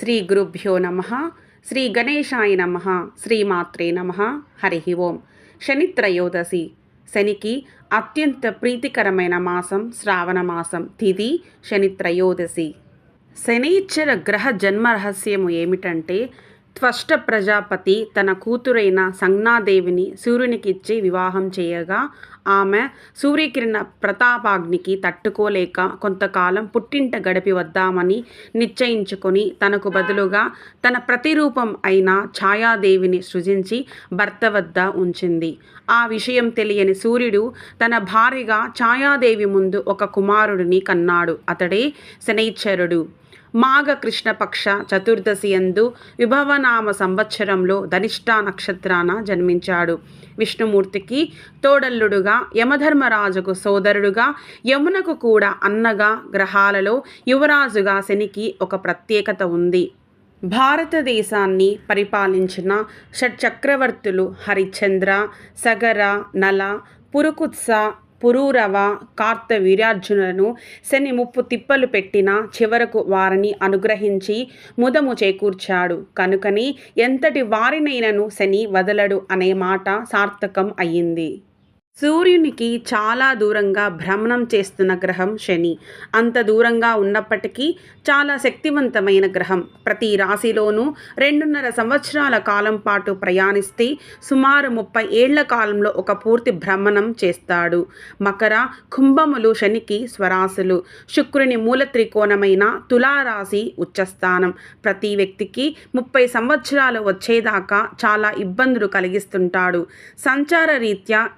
శ్రీ గురుభ్యో నమ శ్రీ గణేశాయ నమ శ్రీమాత్రే నమ. హరి ఓం. శని త్రయోదశి శనికి అత్యంత ప్రీతికరమైన మాసం శ్రావణ మాసం తిది శని త్రయోదశి శనీశ్వర గ్రహ జన్మ రహస్యము ఏమిటంటే త్వష్ట ప్రజాపతి తన కూతురైన సంజ్ఞాదేవిని సూర్యునికిచ్చి వివాహం చేయగా ఆమె సూర్యకిరణ ప్రతాపాగ్నికి తట్టుకోలేక కొంతకాలం పుట్టింట గడిపి వద్దామని నిశ్చయించుకొని తనకు బదులుగా తన ప్రతిరూపం అయిన ఛాయాదేవిని సృజించి భర్త వద్ద ఉంచింది. ఆ విషయం తెలియని సూర్యుడు తన భార్యగా ఛాయాదేవి ముందు ఒక కుమారుడిని కన్నాడు. అతడే శనైశ్వరుడు మాఘ కృష్ణపక్ష చతుర్దశి యందు విభవనామ సంవత్సరంలో ధనిష్టా నక్షత్రాన జన్మించాడు. విష్ణుమూర్తికి తోడల్లుడుగా యమధర్మరాజుకు సోదరుడుగా యమునకు కూడా అన్నగా గ్రహాలలో యువరాజుగా శనికి ఒక ప్రత్యేకత ఉంది. భారతదేశాన్ని పరిపాలించిన షట్చక్రవర్తులు హరిశ్చంద్ర సగర నల పురుకుత్స పురూరవ కార్త వీరార్జునులను శని ముప్పు తిప్పలు పెట్టిన చివరకు వారిని అనుగ్రహించి ముదము చేకూర్చాడు. కనుకని ఎంతటి వారినైనను శని వదలడు అనే మాట సార్థకం అయ్యింది. సూర్యునికి చాలా దూరంగా భ్రమణం చేస్తున్న గ్రహం శని. అంత దూరంగా ఉన్నప్పటికీ చాలా శక్తివంతమైన గ్రహం. ప్రతి రాశిలోనూ రెండున్నర సంవత్సరాల కాలం పాటు ప్రయాణిస్తే సుమారు ముప్పై ఏళ్ళ కాలంలో ఒక పూర్తి భ్రమణం చేస్తాడు. మకర కుంభములు శనికి స్వరాశులు. శుక్రుని మూల త్రికోణమైన తులారాశి ఉచ్చస్థానం. ప్రతి వ్యక్తికి ముప్పై సంవత్సరాలు వచ్చేదాకా చాలా ఇబ్బందులు కలిగిస్తుంటాడు. సంచార రీత్యా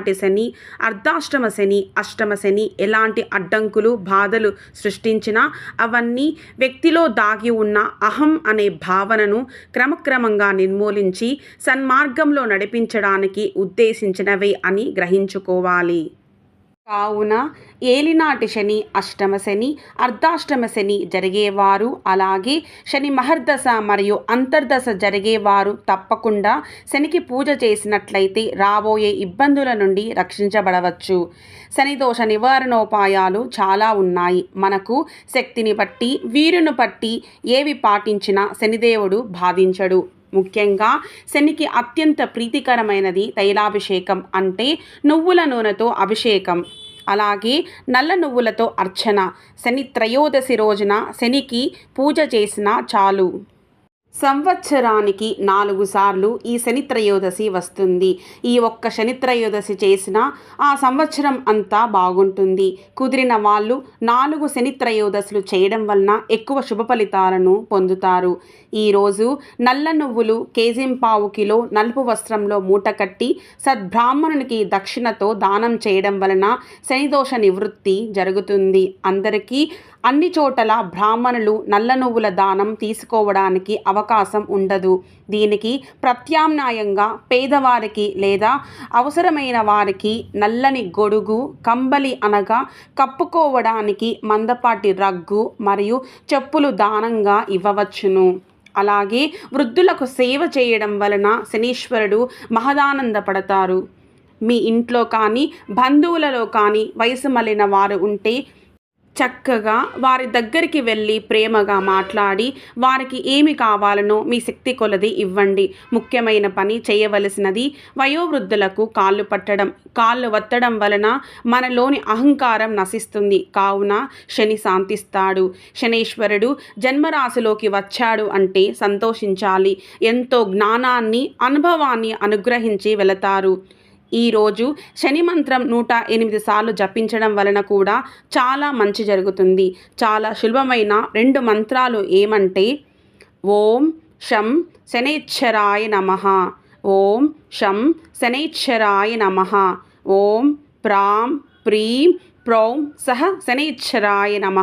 ఏల్నాటి శని అర్ధాష్టమ శని అష్టమ శని ఎలాంటి అడ్డంకులు బాధలు సృష్టించినా అవన్నీ వ్యక్తిలో దాగి ఉన్న అహం అనే భావనను క్రమక్రమంగా నిర్మూలించి సన్మార్గంలో నడిపించడానికి ఉద్దేశించినవే అని గ్రహించుకోవాలి. కావున ఏలినాటి శని అష్టమ శని అర్ధాష్టమ శని జరిగేవారు. అలాగే శని మహర్దశ మరియు అంతర్దశ జరిగేవారు తప్పకుండా శనికి పూజ చేసినట్లయితే రాబోయే ఇబ్బందుల నుండి రక్షించబడవచ్చు. శని దోష నివారణోపాయాలు చాలా ఉన్నాయి. మనకు శక్తిని బట్టి వీరును బట్టి ఏవి పాటించినా శనిదేవుడు బాధించడు ముఖ్యంగా శనికి అత్యంత ప్రీతికరమైనది తైలాభిషేకం అంటే నువ్వుల నూనెతో అభిషేకం. అలాగే నల్ల నువ్వులతో అర్చన. శని త్రయోదశి రోజున శనికి పూజ చేసినా చాలు. సంవత్సరానికి నాలుగు సార్లు ఈ శనిత్రయోదశి వస్తుంది. ఈ ఒక్క శనిత్రయోదశి చేసినా చేసిన ఆ సంవత్సరం అంతా బాగుంటుంది. కుదిరిన వాళ్ళు నాలుగు శనిత్రయోదశులు చేయడం వలన ఎక్కువ శుభ ఫలితాలను పొందుతారు. ఈరోజు నల్ల నువ్వులు కేజింపావు కిలో నలుపు వస్త్రంలో మూట కట్టి సద్బ్రాహ్మణునికి దక్షిణతో దానం చేయడం వలన శనిదోష నివృత్తి జరుగుతుంది. అందరికీ అన్ని చోటల బ్రాహ్మణులు నల్ల నువ్వుల దానం తీసుకోవడానికి అవకాశం ఉండదు. దీనికి ప్రత్యామ్నాయంగా పేదవారికి లేదా అవసరమైన వారికి నల్లని గొడుగు కంబలి అనగా కప్పుకోవడానికి మందపాటి రగ్గు మరియు చెప్పులు దానంగా ఇవ్వవచ్చును. అలాగే వృద్ధులకు సేవ చేయడం వలన శనీశ్వరుడు మహదానందపడతారు. మీ ఇంట్లో కానీ బంధువులలో కానీ వయసు మళ్ళిన వారు ఉంటే చక్కగా వారి దగ్గరికి వెళ్ళి ప్రేమగా మాట్లాడి వారికి ఏమి కావాలనో మీ శక్తి కొలది ఇవ్వండి. ముఖ్యమైన పని చేయవలసినది వయోవృద్ధులకు కాళ్ళు పట్టడం. కాళ్ళు వత్తడం వలన మనలోని అహంకారం నశిస్తుంది. కావున శని శాంతిస్తాడు. శనీశ్వరుడు జన్మరాశిలోకి వచ్చాడు అంటే సంతోషించాలి. ఎంతో జ్ఞానాన్ని అనుభవాన్ని అనుగ్రహించి వెళతారు. ఈరోజు శని మంత్రం నూట ఎనిమిది సార్లు జపించడం వలన కూడా చాలా మంచి జరుగుతుంది. చాలా సులభమైన రెండు మంత్రాలు ఏమంటే ఓం శం శనేశ్వరాయ నమ ఓం శం శనేశ్వరాయ నమ ఓం ప్రాం ప్రీం ప్రౌం సహ శనేశ్వరాయ నమ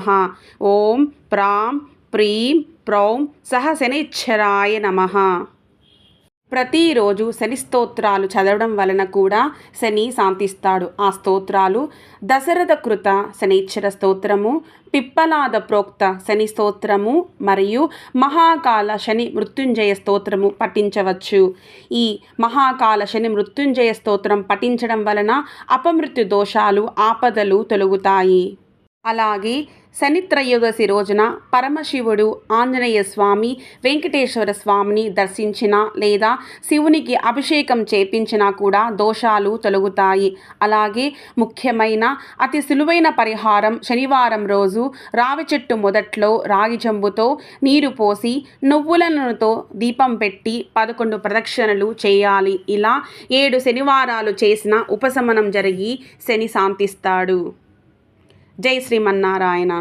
ఓం ప్రాం ప్రీం ప్రౌం సహ శనేశ్వరాయ నమ. ప్రతిరోజు శని స్తోత్రాలు చదవడం వలన కూడా శని శాంతిస్తాడు. ఆ స్తోత్రాలు దశరథ కృత శనీశ్వర స్తోత్రము పిప్పలాద ప్రోక్త శని స్తోత్రము మరియు మహాకాల శని మృత్యుంజయ స్తోత్రము పఠించవచ్చు. ఈ మహాకాల శని మృత్యుంజయ స్తోత్రం పఠించడం వలన అపమృత్యు దోషాలు ఆపదలు తొలగుతాయి. అలాగే శనిత్రయోదశి రోజున పరమశివుడు ఆంజనేయ స్వామి వెంకటేశ్వర స్వామిని దర్శించిన లేదా శివునికి అభిషేకం చేపించినా కూడా దోషాలు తొలగుతాయి. అలాగే ముఖ్యమైన అతి సులువైన పరిహారం శనివారం రోజు రావి చెట్టు మొదట్లో రాగి జంబుతో నీరు పోసి నువ్వుల నూనెతో దీపం పెట్టి పదకొండు ప్రదక్షిణలు చేయాలి. ఇలా ఏడు శనివారాలు చేసిన ఉపశమనం జరిగి శని శాంతిస్తాడు. జై శ్రీమన్నారాయణ.